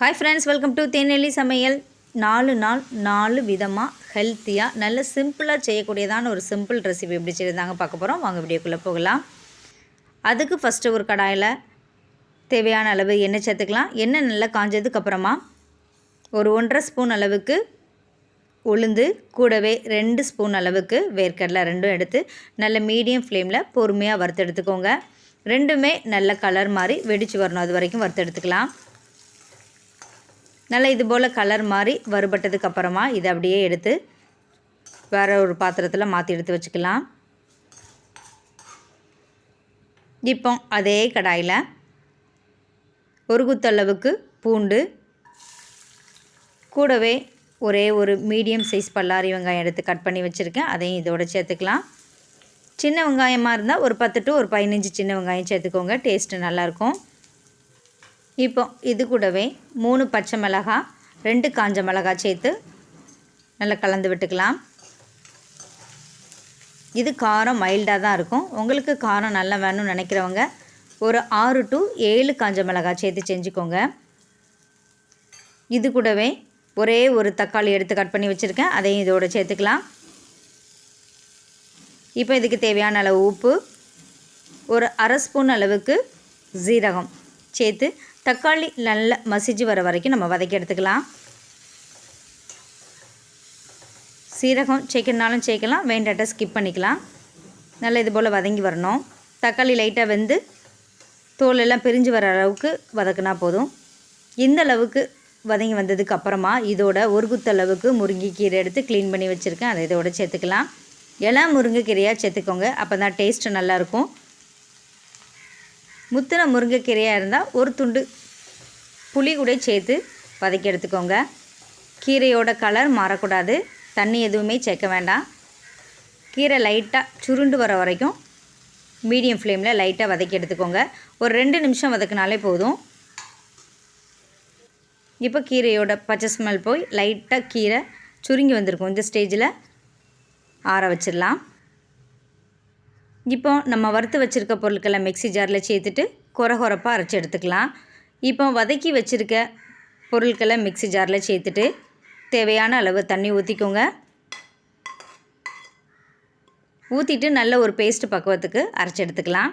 Hi friends welcome to Thenelli சமையல் நாலு நாள் நாலு விதமாக ஹெல்த்தியாக நல்ல சிம்பிளாக செய்யக்கூடியதான ஒரு சிம்பிள் ரெசிபி எப்படி செய்யறதாங்க பார்க்க போகிறோம் வாங்க வீடியோக்குள்ளே போகலாம். அதுக்கு ஃபஸ்ட்டு ஒரு கடாயில் தேவையான அளவு எண்ணெய் சேர்த்துக்கலாம். எண்ணெய் நல்லா காஞ்சதுக்கு அப்புறமா ஒரு ஒன்றரை ஸ்பூன் அளவுக்கு உளுந்து கூடவே ரெண்டு ஸ்பூன் அளவுக்கு வேர்க்கடலை ரெண்டும் எடுத்து நல்ல மீடியம் ஃப்ளேமில் பொறுமையாக வறுத்து எடுத்துக்கோங்க ரெண்டுமே நல்ல கலர் மாதிரி வெடித்து வரணும். அது வரைக்கும் வறுத்து எடுத்துக்கலாம் நல்லா இது போல் கலர் மாதிரி வறுபட்டதுக்கு அப்புறமா இதை அப்படியே எடுத்து வேறு ஒரு பாத்திரத்தில் மாற்றி எடுத்து வச்சுக்கலாம். இப்போ அதே கடாயில் ஒரு குத்தளவுக்கு பூண்டு கூடவே ஒரே ஒரு மீடியம் சைஸ் பல்லாரி வெங்காயம் எடுத்து கட் பண்ணி வச்சுருக்கேன். அதையும் இதோட சேர்த்துக்கலாம். சின்ன வெங்காயமாக இருந்தால் ஒரு பத்து டு ஒரு பதினஞ்சு சின்ன வெங்காயம் சேர்த்துக்கோங்க. டேஸ்ட்டு நல்லாயிருக்கும் இப்போ இது கூடவே மூணு பச்சை மிளகா ரெண்டு காஞ்ச மிளகா சேர்த்து நல்லா கலந்து விட்டுக்கலாம். இது காரம் மைல்டாக தான் இருக்கும். உங்களுக்கு காரம் நல்லா வேணும்னு நினைக்கிறவங்க ஒரு ஆறு டு ஏழு காஞ்ச மிளகா சேர்த்து செஞ்சுக்கோங்க. இது கூடவே ஒரே ஒரு தக்காளி எடுத்து கட் பண்ணி வச்சுருக்கேன். அதையும் இதோடு சேர்த்துக்கலாம். இப்போ இதுக்கு தேவையான அளவு உப்பு ஒரு அரை ஸ்பூன் அளவுக்கு ஜீரகம் சேர்த்து தக்காளி நல்லா மசிஞ்சு வர வரைக்கும் நம்ம வதக்கி எடுத்துக்கலாம். சீரகம் சேர்க்கணுனாலும் சேர்க்கலாம் வேண்டாட்ட ஸ்கிப் பண்ணிக்கலாம். நல்லா இது போல் வதங்கி வரணும். தக்காளி லைட்டாக வெந்து தோல் எல்லாம் பிரிஞ்சு வர அளவுக்கு வதக்குனா போதும். இந்த அளவுக்கு வதங்கி வந்ததுக்கு அப்புறமா இதோட ஒரு குத்தளவுக்கு முருங்கைக்கீரை எடுத்து க்ளீன் பண்ணி வச்சுருக்கேன். அதை இதோட சேர்த்துக்கலாம். எல்லாம் முருங்கைக்கீரையாக சேர்த்துக்கோங்க. அப்போ தான் டேஸ்ட்டு நல்லாயிருக்கும் முத்தின முருங்கைக்கீரையாக இருந்தால் ஒரு துண்டு புளி கூட சேர்த்து வதக்கி எடுத்துக்கோங்க. கீரையோட கலர் மாறக்கூடாது. தண்ணி எதுவுமே சேர்க்க வேண்டாம். கீரை லைட்டாக சுருண்டு வர வரைக்கும் மீடியம் ஃப்ளேமில் லைட்டாக வதக்கி எடுத்துக்கோங்க. ஒரு ரெண்டு நிமிஷம் வதக்குனாலே போதும். இப்போ கீரையோட பச்சை ஸ்மெல் போய் லைட்டாக கீரை சுருங்கி வந்திருக்கும். இந்த ஸ்டேஜில் ஆற வச்சிடலாம். இப்போ நம்ம வறுத்து வச்சுருக்க பொருட்களை மிக்சி ஜாரில் சேர்த்துட்டு குறை குறப்பாக அரைச்சி எடுத்துக்கலாம். இப்போ வதக்கி வச்சுருக்க பொருட்களை மிக்சி ஜாரில் சேர்த்துட்டு தேவையான அளவு தண்ணி ஊற்றிக்கோங்க ஊற்றிட்டு நல்ல ஒரு பேஸ்ட் பக்குவத்துக்கு அரைச்சி எடுத்துக்கலாம்.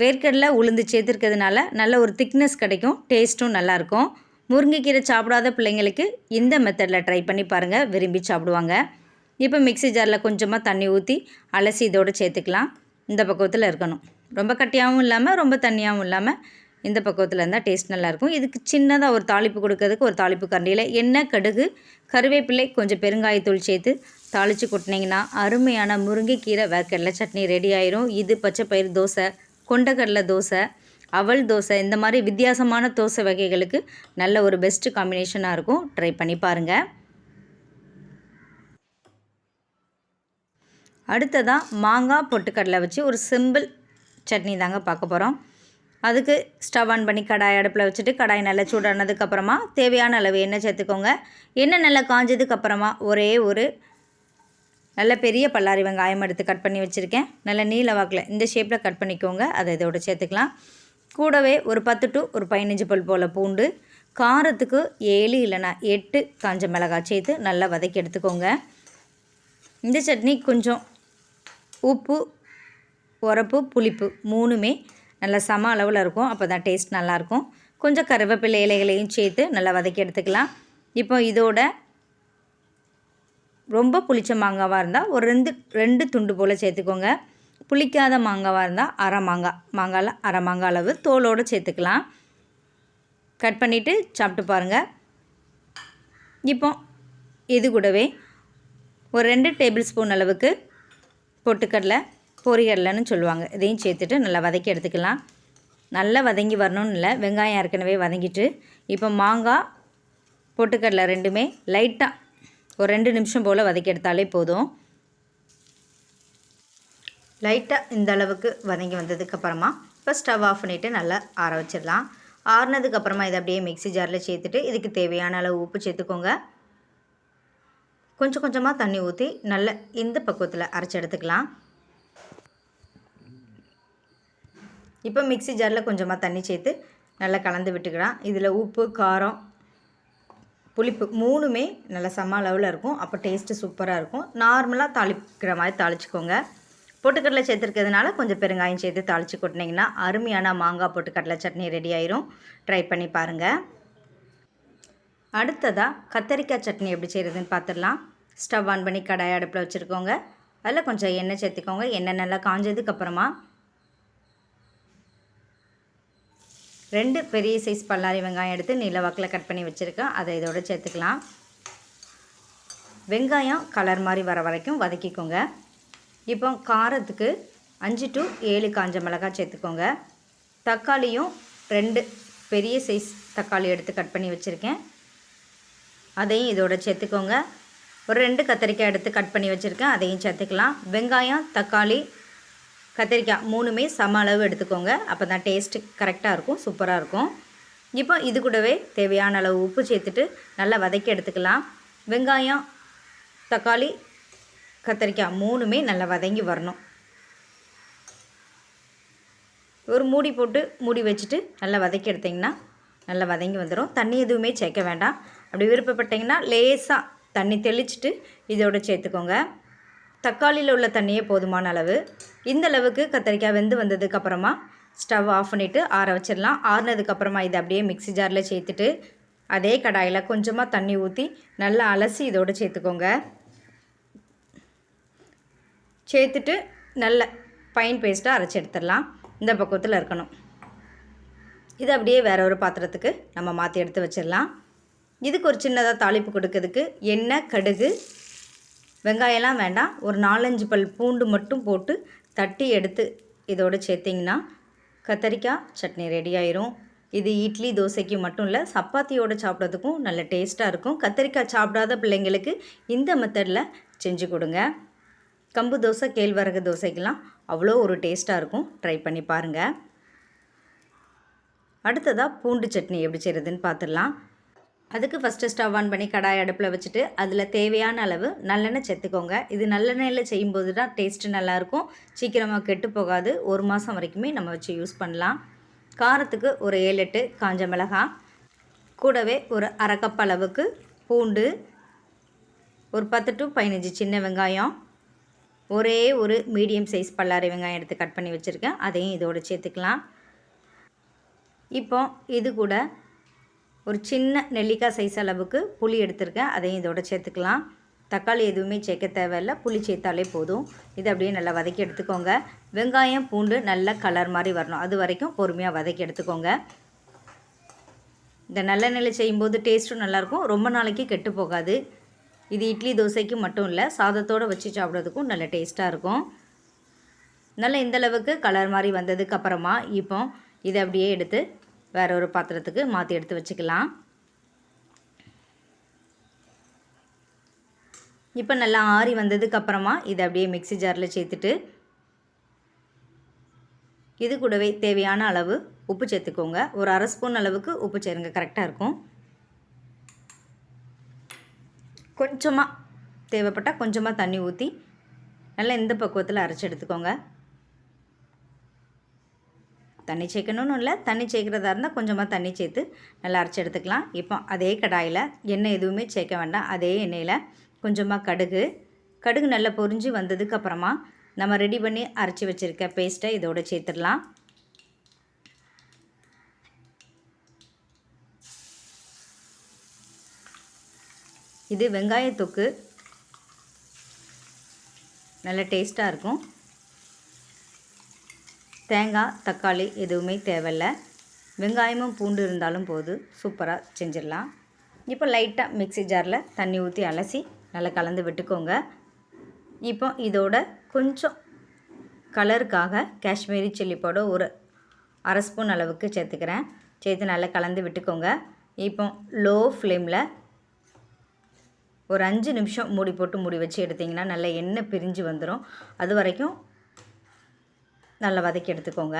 வேர்க்கடலை உளுந்து சேர்த்துருக்கிறதுனால நல்ல ஒரு திக்னஸ் கிடைக்கும் டேஸ்ட்டும் நல்லாயிருக்கும் முருங்கைக்கீரை சாப்பிடாத பிள்ளைங்களுக்கு இந்த மெத்தடில் ட்ரை பண்ணி பாருங்கள் விரும்பி சாப்பிடுவாங்க. இப்போ மிக்சி ஜாரில் கொஞ்சமாக தண்ணி ஊற்றி அலசி இதோடு சேர்த்துக்கலாம். இந்த பக்குவத்தில் இருக்கணும். ரொம்ப கட்டியாகவும் இல்லாமல் ரொம்ப தண்ணியாகவும் இல்லாமல் இந்த பக்குவத்தில் இருந்தால் டேஸ்ட் நல்லாயிருக்கும். இதுக்கு சின்னதாக ஒரு தாளிப்பு கொடுக்கறதுக்கு ஒரு தாளிப்பு கரண்டியில் எண்ணெய் கடுகு கருவேப்பிலை கொஞ்சம் பெருங்காயத்தூள் சேர்த்து தாளித்து கொட்டினீங்கன்னா அருமையான முருங்கைக்கீரை வேர்க்கடலை சட்னி ரெடி ஆயிரும். இது பச்சை பயிர் தோசை கொண்டக்கடலை தோசை அவல் தோசை இந்த மாதிரி வித்தியாசமான தோசை வகைகளுக்கு நல்ல ஒரு பெஸ்ட்டு காம்பினேஷனாக இருக்கும். ட்ரை பண்ணி பாருங்கள் அடுத்ததாக மாங்காய் பொட்டுக்கடலை வச்சு ஒரு சிம்பிள் சட்னி தாங்க பார்க்க போகிறோம் அதுக்கு ஸ்டவ் ஆன் பண்ணி கடாய் அடுப்பில் வச்சுட்டு கடாய் நல்லா சூடானதுக்கப்புறமா தேவையான அளவு எண்ணெய் சேர்த்துக்கோங்க. எண்ணெய் நல்லா காஞ்சதுக்கப்புறமா ஒரே ஒரு நல்ல பெரிய பல்லாரி வெங்காயம் எடுத்து கட் பண்ணி வச்சுருக்கேன். நல்ல நீல வாக்கில் இந்த ஷேப்பில் கட் பண்ணிக்கோங்க. அதை இதோட சேர்த்துக்கலாம். கூடவே ஒரு பத்து டு ஒரு பதினஞ்சு பல் போல் பூண்டு காரத்துக்கு ஏழு இல்லைனா எட்டு காஞ்ச மிளகாய் சேர்த்து நல்லா வதக்கி எடுத்துக்கோங்க. இந்த சட்னி கொஞ்சம் உப்பு உரப்பு புளிப்பு மூணுமே நல்லா சம அளவில் இருக்கும். அப்போ தான் டேஸ்ட் நல்லாயிருக்கும். கொஞ்சம் கருவேப்பிலை இலைகளையும் சேர்த்து நல்லா வதக்கி எடுத்துக்கலாம். இப்போ இதோட ரொம்ப புளிச்ச மாங்காவாக இருந்தால் ஒரு ரெண்டு ரெண்டு துண்டு போல் சேர்த்துக்கோங்க. புளிக்காத மாங்காவாக இருந்தால் அரை மாங்காய் மாங்காயில் அரை மாங்காய் அளவு தோலோடு சேர்த்துக்கலாம். கட் பண்ணிவிட்டு சாப்பிட்டு பாருங்கள் இப்போ இது கூடவே ஒரு ரெண்டு டேபிள் ஸ்பூன் அளவுக்கு பொட்டுக்கடலை பொரியடலைன்னு சொல்லுவாங்க. இதையும் சேர்த்துட்டு நல்லா வதக்கி எடுத்துக்கலாம். நல்லா வதங்கி வரணும்னு இல்லை. வெங்காயம் ஏற்கனவே வதங்கிட்டு இப்போ மாங்காய் பொட்டுக்கடலை ரெண்டுமே லைட்டாக ஒரு ரெண்டு நிமிஷம் போல் வதக்கி எடுத்தாலே போதும். லைட்டாக இந்த அளவுக்கு வதங்கி வந்ததுக்கப்புறமா இப்போ ஸ்டவ் ஆஃப் பண்ணிவிட்டு நல்லா ஆற வச்சிடலாம். ஆறுனதுக்கப்புறமா இதை அப்படியே மிக்சி ஜாரில் சேர்த்துட்டு இதுக்கு தேவையான அளவு உப்பு சேர்த்துக்கோங்க. கொஞ்சம் கொஞ்சமாக தண்ணி ஊற்றி நல்ல இந்த பக்குவத்தில் அரைச்சி எடுத்துக்கலாம். இப்போ மிக்சி ஜாரில் கொஞ்சமாக தண்ணி சேர்த்து நல்லா கலந்து விட்டுக்கலாம். இதில் உப்பு காரம் புளிப்பு மூணுமே நல்லா செம்ம அளவில் இருக்கும். அப்போ டேஸ்ட்டு சூப்பராக இருக்கும். நார்மலாக தாளிக்கிற மாதிரி தாளிச்சிக்கோங்க. பொட்டுக்கடலை சேர்த்துருக்கிறதுனால கொஞ்சம் பெருங்காயம் சேர்த்து தாளித்து கொட்டினீங்கன்னா அருமையான மாங்காய் பொட்டுக்கடலை சட்னி ரெடி ஆயிரும். ட்ரை பண்ணி பாருங்கள் அடுத்ததாக கத்தரிக்காய் சட்னி எப்படி செய்கிறதுன்னு பார்த்துடலாம் ஸ்டவ் ஆன் பண்ணி கடாய் அடுப்பில் வச்சுருக்கோங்க. அதில் கொஞ்சம் எண்ணெய் சேர்த்துக்கோங்க. எண்ணெய் நல்லா காஞ்சதுக்கப்புறமா ரெண்டு பெரிய சைஸ் பல்லாரி வெங்காயம் எடுத்து நீல வாக்கில் கட் பண்ணி வச்சுருக்கேன். அதை இதோட சேர்த்துக்கலாம். வெங்காயம் கலர் மாதிரி வர வரைக்கும் வதக்கிக்கோங்க. இப்போ காரத்துக்கு அஞ்சு டு ஏழு காஞ்ச மிளகாய் சேர்த்துக்கோங்க. தக்காளியும் ரெண்டு பெரிய சைஸ் தக்காளி எடுத்து கட் பண்ணி வச்சுருக்கேன். அதையும் இதோட சேர்த்துக்கோங்க. ஒரு ரெண்டு கத்திரிக்காய் எடுத்து கட் பண்ணி வச்சுருக்கேன். அதையும் சேர்த்துக்கலாம். வெங்காயம் தக்காளி கத்திரிக்காய் மூணுமே சம அளவு எடுத்துக்கோங்க. அப்போ தான் டேஸ்ட்டு கரெக்டாக இருக்கும் சூப்பராக இருக்கும். இப்போ இது கூடவே தேவையான அளவு உப்பு சேர்த்துட்டு நல்லா வதக்கி எடுத்துக்கலாம். வெங்காயம் தக்காளி கத்திரிக்காய் மூணுமே நல்லா வதங்கி வரணும். ஒரு மூடி போட்டு மூடி வச்சுட்டு நல்லா வதக்கி எடுத்திங்கன்னா நல்லா வதங்கி வந்துடும் தண்ணி எதுவுமே சேர்க்க வேண்டாம். அப்படி விருப்பப்பட்டிங்கன்னா லேசாக தண்ணி தெளிச்சிட்டு இதோட சேர்த்துக்கோங்க. தக்காளியில் உள்ள தண்ணியே போதுமான அளவு. இந்த அளவுக்கு கத்திரிக்காய் வெந்து வந்ததுக்கப்புறமா ஸ்டவ் ஆஃப் பண்ணிவிட்டு ஆற வச்சிடலாம். ஆறுனதுக்கப்புறமா இதை அப்படியே மிக்ஸி ஜாரில் சேர்த்துட்டு அதே கடாயில் கொஞ்சமாக தண்ணி ஊற்றி நல்லா அலசி இதோடு சேர்த்துக்கோங்க. சேர்த்துட்டு நல்ல ஃபைன் பேஸ்ட்டாக அரைச்சி எடுத்துடலாம். இந்த பக்குவத்தில் இருக்கணும். இது அப்படியே வேற ஒரு பாத்திரத்துக்கு நம்ம மாற்றி எடுத்து வச்சிடலாம். இதுக்கு ஒரு சின்னதாக தாளிப்பு கொடுக்கறதுக்கு எண்ணெய் கடுகு வெங்காயம்லாம் வேண்டாம். ஒரு நாலஞ்சு பல் பூண்டு மட்டும் போட்டு தட்டி எடுத்து இதோடு சேர்த்திங்கன்னா கத்தரிக்காய் சட்னி ரெடி ஆயிரும். இது இட்லி தோசைக்கு மட்டும் இல்லை சப்பாத்தியோடு சாப்பிட்றதுக்கும் நல்ல டேஸ்ட்டாக இருக்கும். கத்தரிக்காய் சாப்பிடாத பிள்ளைங்களுக்கு இந்த மெத்தடில் செஞ்சு கொடுங்க. கம்பு தோசை கேழ்வரகு தோசைக்கெலாம் அவ்வளோ ஒரு டேஸ்ட்டாக இருக்கும். ட்ரை பண்ணி பாருங்கள் அடுத்ததாக பூண்டு சட்னி எப்படி செய்கிறதுன்னு பார்த்துடலாம் அதுக்கு ஃபஸ்ட்டு ஸ்டவ் ஆன் பண்ணி கடாய் அடுப்பில் வச்சுட்டு அதில் தேவையான அளவு நல்லெண்ணெய் சேர்த்துக்கோங்க. இது நல்லெண்ணெயில் செய்யும்போது தான் டேஸ்ட்டு நல்லாயிருக்கும். சீக்கிரமாக கெட்டு போகாது. ஒரு மாதம் வரைக்குமே நம்ம வச்சு யூஸ் பண்ணலாம். காரத்துக்கு ஒரு ஏழு எட்டு காஞ்ச மிளகாய் கூடவே ஒரு அரை கப் அளவுக்கு பூண்டு. ஒரு பத்து டு பதினஞ்சு சின்ன வெங்காயம். ஒரே ஒரு மீடியம் சைஸ் பல்லாரி வெங்காயம் எடுத்து கட் பண்ணி வச்சுருக்கேன். அதையும் இதோடு சேர்த்துக்கலாம். இப்போ இது கூட ஒரு சின்ன நெல்லிக்காய் சைஸ் அளவுக்கு புளி எடுத்திருக்கேன். அதையும் இதோட சேர்த்துக்கலாம். தக்காளி எதுவுமே சேர்க்க தேவையில்ல. புளி சேர்த்தாலே போதும். இதை அப்படியே நல்லா வதக்கி எடுத்துக்கோங்க. வெங்காயம் பூண்டு நல்ல கலர் மாதிரி வரணும். அது வரைக்கும் பொறுமையாக வதக்கி எடுத்துக்கோங்க. இந்த நல்லெண்ணெயில் செய்யும்போது டேஸ்ட்டும் நல்லாயிருக்கும். ரொம்ப நாளைக்கு கெட்டு போகாது. இது இட்லி தோசைக்கு மட்டும் இல்லை சாதத்தோடு வச்சு சாப்பிட்றதுக்கும் நல்ல டேஸ்ட்டாக இருக்கும். நல்ல இந்தளவுக்கு கலர் மாதிரி வந்ததுக்கு அப்புறமா இப்போ இதை அப்படியே எடுத்து வேற ஒரு பாத்திரத்துக்கு மாற்றி எடுத்து வச்சுக்கலாம். இப்போ நல்லா ஆறி வந்ததுக்கு அப்புறமா இதை அப்படியே மிக்ஸி ஜாரில் சேர்த்துட்டு இது கூடவே தேவையான அளவு உப்பு சேர்த்துக்கோங்க. ஒரு அரை ஸ்பூன் அளவுக்கு உப்பு சேருங்க. கரெக்டாக இருக்கும். கொஞ்சமாக தேவைப்பட்டால் கொஞ்சமாக தண்ணி ஊற்றி நல்லா இந்த பக்குவத்தில் அரைச்சி எடுத்துக்கோங்க. தண்ணி சேர்க்கணும்னு இல்லை தண்ணி சேர்க்குறதா இருந்தால் கொஞ்சமாக தண்ணி சேர்த்து நல்லா அரைச்சி எடுத்துக்கலாம். இப்போ அதே கடாயில் எண்ணெய் எதுவுமே சேர்க்க வேண்டாம். அதே எண்ணெயில் கொஞ்சமாக கடுகு. கடுகு நல்லா பொரிஞ்சு வந்ததுக்கப்புறமா நம்ம ரெடி பண்ணி அரைச்சி வச்சுருக்க பேஸ்ட்டை இதோடு சேர்த்துடலாம். இது வெங்காயத்தொக்கு. நல்ல டேஸ்ட்டாக இருக்கும். தேங்காய் தக்காளி எதுவுமே தேவையில்ல. வெங்காயமும் பூண்டு இருந்தாலும் போது சூப்பராக செஞ்சிடலாம். இப்போ லைட்டாக மிக்சி ஜாரில் தண்ணி ஊற்றி அலசி நல்லா கலந்து விட்டுக்கோங்க. இப்போ இதோட கொஞ்சம் கலருக்காக காஷ்மீரி சில்லி பவுடர் ஒரு அரை ஸ்பூன் அளவுக்கு சேர்த்துக்கிறேன். சேர்த்து நல்லா கலந்து விட்டுக்கோங்க. இப்போ லோ ஃப்ளேமில் ஒரு அஞ்சு நிமிஷம் மூடி போட்டு மூடி வச்சு எடுத்திங்கன்னா நல்லா எண்ணெய் பிரிஞ்சு வந்துடும் அது வரைக்கும் நல்லா வதக்கி எடுத்துக்கோங்க.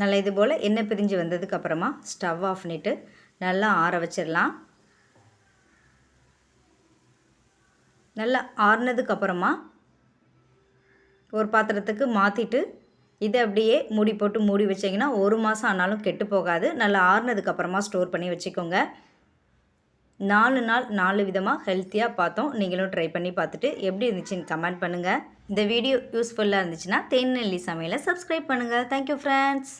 நல்லா இது போல் எண்ணெய் பிரிஞ்சு வந்ததுக்கப்புறமா ஸ்டவ் ஆஃப் பண்ணிவிட்டு நல்லா ஆற வச்சிடலாம். நல்லா ஆறுனதுக்கப்புறமா ஒரு பாத்திரத்துக்கு மாற்றிட்டு இதை அப்படியே மூடி போட்டு மூடி வச்சிங்கன்னா ஒரு மாதம் ஆனாலும் கெட்டு போகாது. நல்லா ஆறுனதுக்கப்புறமா ஸ்டோர் பண்ணி வச்சுக்கோங்க. நாலு நாள் நாலு விதமாக ஹெல்த்தியாக பார்த்தோம். நீங்களும் ட்ரை பண்ணி பார்த்துட்டு எப்படி இருந்துச்சுன்னு கமெண்ட் பண்ணுங்கள் இந்த வீடியோ யூஸ்ஃபுல்லாக இருந்துச்சுன்னா தேநெல்லி சமையலை சப்ஸ்கிரைப் பண்ணுங்கள் தேங்க்யூ ஃப்ரெண்ட்ஸ்